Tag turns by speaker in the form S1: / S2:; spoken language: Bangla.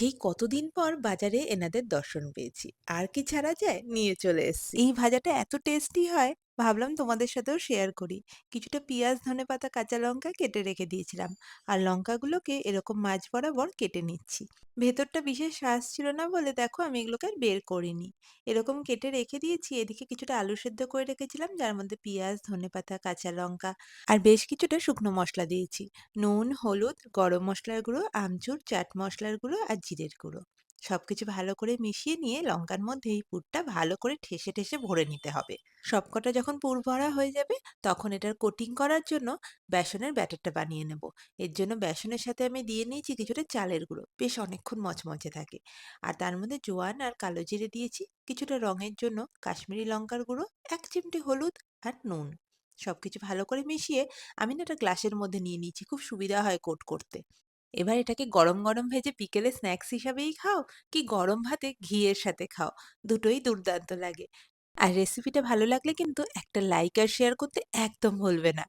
S1: সেই কতদিন পর বাজারে এনাদের দর্শন পেয়েছি। আর কি ছাড়া যায়? নিয়ে চলে এসছি এই ভাজাটা এত টেস্টি হয়, ভাবলাম তোমাদের সাথেও শেয়ার করি। কিছুটা পিঁয়াজ, ধনেপাতা, কাঁচা লঙ্কা কেটে রেখে দিয়েছিলাম। আর লঙ্কাগুলোকে এরকম মাছ বরাবর কেটে নিচ্ছি। ভেতরটা বিশেষ শ্বাস ছিল না বলে দেখো আমি এগুলোকে আর বের করিনি। এরকম কেটে রেখে দিয়েছি। এদিকে কিছুটা আলু সেদ্ধ করে রেখেছিলাম যার মধ্যে পিঁয়াজ, ধনেপাতা, কাঁচা লঙ্কা আর বেশ কিছুটা শুকনো মশলা দিয়েছি। নুন, হলুদ, গরম মশলার গুঁড়ো, আমচুর, চাট মশলার গুঁড়ো আর জিরের গুঁড়ো। সবকিছু ভালো করে মিশিয়ে নিয়ে লঙ্কার মধ্যে এই পুরটা ভালো করে ঠেসে, ঠেসে ভরে নিতে হবে। সবকটা যখন পুর ভরা হয়ে যাবে তখন এটার কোটিং করার জন্য বেসনের ব্যাটারটা বানিয়ে নেব। এর জন্য বেসনের সাথে আমি দিয়ে নিয়েছি কিছুটা চালের গুঁড়ো। বেশ অনেকক্ষণ মচমচে থাকে। আর তার মধ্যে জোয়ান আর কালো জিরে দিয়েছি। কিছুটা রঙের জন্য কাশ্মীরি লঙ্কার গুঁড়ো, এক চিমটি হলুদ আর নুন। সবকিছু ভালো করে মিশিয়ে আমি না একটা গ্লাসের মধ্যে নিয়ে নিয়েছি। খুব সুবিধা হয় কোট করতে। এবার এটাকে গরম, গরম ভেজে বিকেলে স্ন্যাক্স হিসাবেই খাও কি গরম ভাতে ঘিয়ের সাথে খাও। দুটোই দুর্দান্ত লাগে। আর রেসিপিটা ভালো লাগলে কিন্তু একটা লাইক আর শেয়ার করতে একদম ভুলবে না।